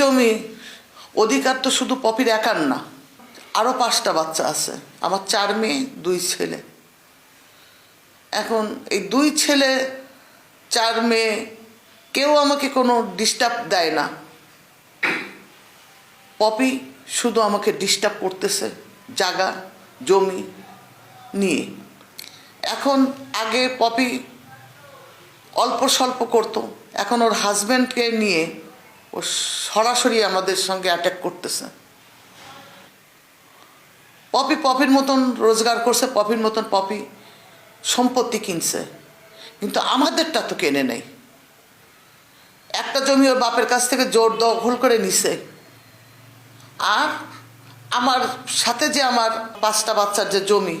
জমি। অধিকার তো শুধু পপির একার না আরও পাঁচটা বাচ্চা আছে, আমার চার মেয়ে, দুই ছেলে। এখন এই দুই ছেলে, চার মেয়ে, কেউ আমাকে কোনো ডিস্টার্ব দেয় না। পপি শুধু আমাকে ডিস্টার্ব করতেছে, জায়গা, জমি নিয়ে। এখন আগে পপি অল্প স্বল্প করতো, এখন ওর হাজব্যান্ডকে নিয়ে ও সরাসরি আমাদের সঙ্গে অ্যাটাক করতেছে। পপি পপির মতন রোজগার করছে পপির মতন পপি সম্পত্তি কিনছে। কিন্তু আমাদেরটা তো কেনে নেই। একটা জমি ওর বাপের কাছ থেকে জোর দখল করে নিছে। আর আমার সাথে যে আমার পাঁচটা বাচ্চার যে জমি,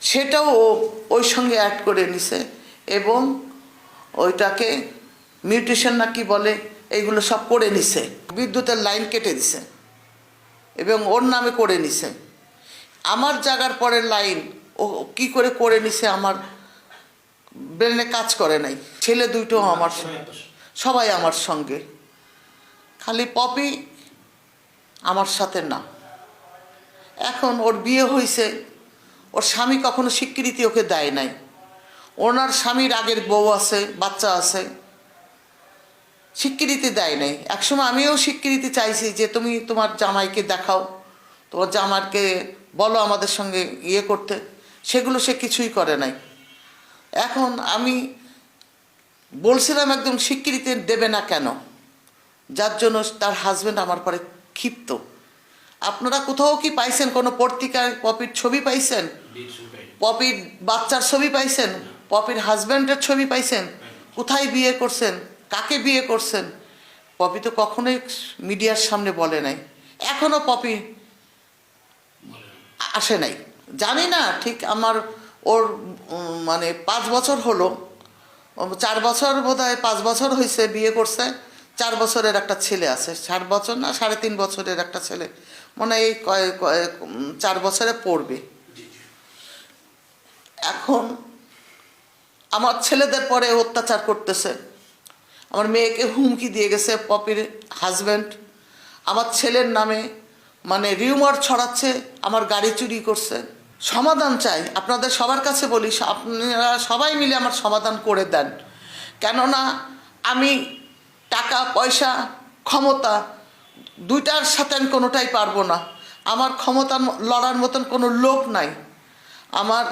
সেটাও ও ওই সঙ্গে অ্যাড করে নিছে এবং ওইটাকে মিউটেশন না কি বলে এইগুলো সব করে নিছে। বিদ্যুতের লাইন কেটে দিছে। এবং ওর নামে করে নিছে। আমার জায়গার পরের লাইন ও কি করে করে নিছে আমার ব্রেনে কাজ করে নাই। ছেলে দুইটো আমার সঙ্গে। সবাই আমার সঙ্গে। খালি পপি আমার সাথে না। এখন ওর বিয়ে হয়েছে ওর স্বামী কখনো স্বীকৃতি ওকে দেয় নাই। ওনার স্বামীর আগের বউ আছে বাচ্চা আছে। স্বীকৃতি দেয় নাই। একসময় আমিও স্বীকৃতি চাইছি যে তুমি তোমার জামাইকে দেখাও, তোমার জামাইকে বলো আমাদের সঙ্গে ইয়ে করতে। সেগুলো সে কিছুই করে নাই। এখন আমি বলছিলাম একদম স্বীকৃতি দেবে না কেন? যার জন্য তার হাজবেন্ড আমার পরে ক্ষিপ্ত। আপনারা কোথাও কি পাইছেন? কোনো পত্রিকায় পপির ছবি পাইছেন? পপির বাচ্চার ছবি পাইছেন? পপির হাজব্যান্ডের ছবি পাইছেন? কোথায় বিয়ে করছেন? কাকে বিয়ে করছেন? পপি তো কখনোই মিডিয়ার সামনে বলে নাই। এখনও পপি আসে নাই। জানি না, ঠিক আমার ওর মানে পাঁচ বছর হলো। চার বছর বোধ হয় পাঁচ বছর হয়েছে বিয়ে করছে। চার বছরের একটা ছেলে আছে। ষাট বছর না, সাড়ে তিন বছরের একটা ছেলে। মনে হয় এই চার বছরে পড়বে। এখন আমার ছেলেদের পরে অত্যাচার করতেছে। আমার মেয়েকে হুমকি দিয়ে গেছে পপির হাজব্যান্ড। আমার ছেলের নামে মানে রিউমার ছড়াচ্ছে, আমার গাড়ি চুরি করছে। সমাধান চাই, আপনাদের সবার কাছে বলি আপনারা সবাই মিলে আমার সমাধান করে দেন। কেননা, আমি টাকা, পয়সা, ক্ষমতা, দুইটার সাথে আমি কোনোটাই পারব না। আমার ক্ষমতা লড়ার মতন কোনো লোক নাই। আমার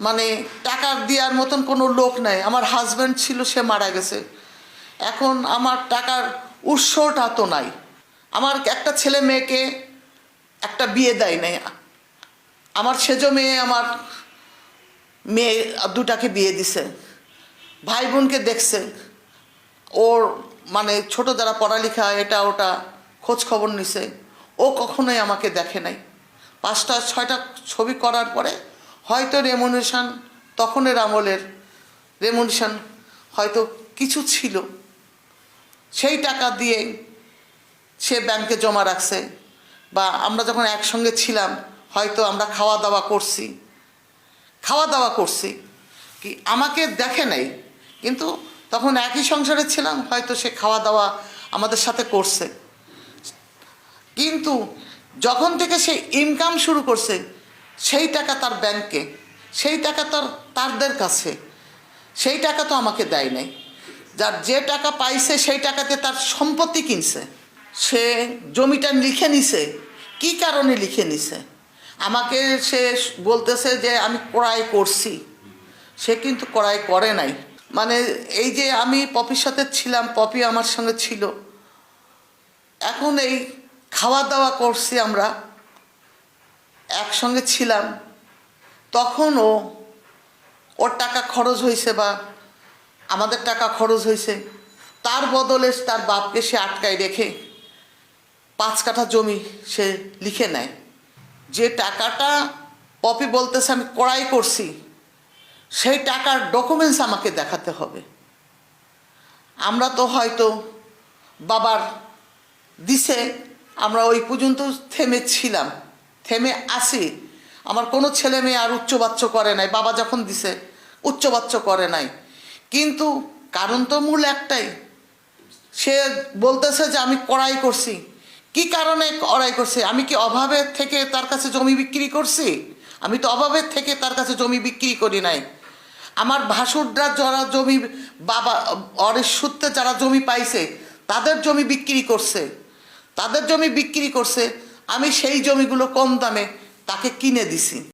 মানে টাকা দেওয়ার মতন কোনো লোক নাই। আমার হাজব্যান্ড ছিল, সে মারা গেছে। এখন আমার টাকার উৎসটা তো নাই। আমার একটা ছেলে মেয়েকে একটা বিয়ে দেয় নাই। আমার সেজ মেয়ে আমার মেয়ে দুটাকে বিয়ে দিছে। ভাই বোনকে দেখছে। ওর মানে ছোট যারা পড়ালেখা, এটা ওটা খোঁজ খবর নিছে। ও কখনোই আমাকে দেখে নাই। পাঁচটা, ছয়টা ছবি করার পরে হয়তো রেমুনেশন, তখনের আমলের রেমুনেশন হয়তো কিছু ছিল। সেই টাকা দিয়ে সে ব্যাংকে জমা রাখছে। বা আমরা যখন একসঙ্গে ছিলাম, হয়তো আমরা খাওয়া দাওয়া করছি। খাওয়া দাওয়া করছি। কি আমাকে দেখে নাই, কিন্তু তখন একই সংসারে ছিলাম, হয়তো সে খাওয়া দাওয়া আমাদের সাথে করছে। কিন্তু যখন থেকে সে ইনকাম শুরু করছে, সেই টাকা তার ব্যাংকে, সেই টাকা তার, তারদের কাছে, সেই টাকা তো আমাকে দেয় নাই। যার যে টাকা পাইছে সেই টাকাতে তার সম্পত্তি কিনছে। সে জমিটা লিখে নিছে। কি কারণে লিখে নিছে? আমাকে সে বলতেছে যে আমি ক্রয় করছি। সে কিন্তু ক্রয় করে নাই। মানে এই যে আমি পপির সাথে ছিলাম, পপি আমার সঙ্গে ছিল। এখন এই খাওয়া দাওয়া করছি আমরা। একসঙ্গে ছিলাম। তখনও ওর টাকা খরচ হয়েছে বা আমাদের টাকা খরচ হয়েছে। তার বদলে তার বাপকে সে আটকায় রেখে পাঁচ কাঠা জমি সে লিখে নেয়। যে টাকাটা পপি বলতেছে, আমি কড়াই করছি। সেই টাকার ডকুমেন্টস আমাকে দেখাতে হবে। আমরা তো হয়তো বাবার দিছে, আমরা ওই পর্যন্ত থেমে ছিলাম, থেমে আসি আমার কোনো ছেলে মেয়ে আর উচ্চবাচ্য করে নাই। বাবা যখন দিছে, উচ্চবাচ্য করে নাই। কিন্তু কারণ তো মূল একটাই। সে বলতেছে যে আমি কড়াই করছি। কি কারণে কড়াই করছি? আমি কি অভাবের থেকে তার কাছে জমি বিক্রি করছি? আমি তো অভাবের থেকে তার কাছে জমি বিক্রি করি নাই। আমার ভাসুররা যারা জমি, বাবা, অরের সূত্রে যারা জমি পাইছে, তাদের জমি বিক্রি করছে। তাদের জমি বিক্রি করছে। আমি সেই জমিগুলো কম দামে তাকে কিনে দিছি।